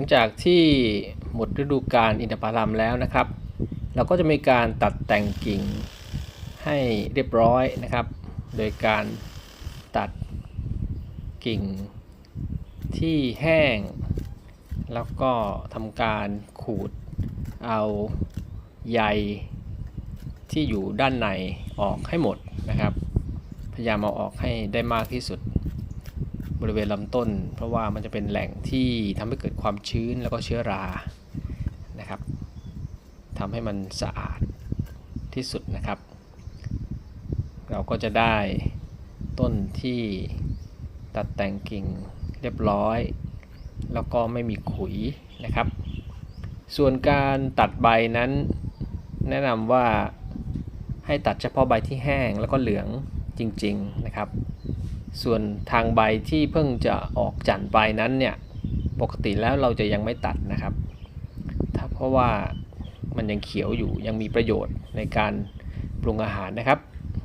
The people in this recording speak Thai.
ลังจากที่หมดฤดูกาลอินทผลัมแล้วนะครับ เราก็จะมีการตัดแต่งกิ่งให้เรียบร้อยนะครับ โดยการตัดกิ่งที่แห้ง แล้วก็ทำการขูดเอาใยที่อยู่ด้านในออกให้หมดนะครับ พยายามเอาออกให้ได้มากที่สุด บริเวณลำต้น เพราะว่ามันจะเป็นแหล่งที่ทำให้เกิดความชื้นแล้วก็เชื้อรานะครับทำให้มันสะอาดที่สุดนะครับ เราก็จะได้ต้นที่ตัดแต่งกิ่งเรียบร้อย แล้วก็ไม่มีขุยนะครับ ส่วนการตัดใบนั้น แนะนำว่าให้ตัดเฉพาะใบที่แห้งแล้วก็เหลืองจริง ๆ นะครับ ส่วนทางใบที่เพิ่งจะออกจันทร์ใบนั้นเนี่ยปกติแล้วเราจะยังไม่ตัดนะครับ ถ้าเพราะว่ามันยังเขียวอยู่ยังมีประโยชน์ในการปรุงอาหารนะครับ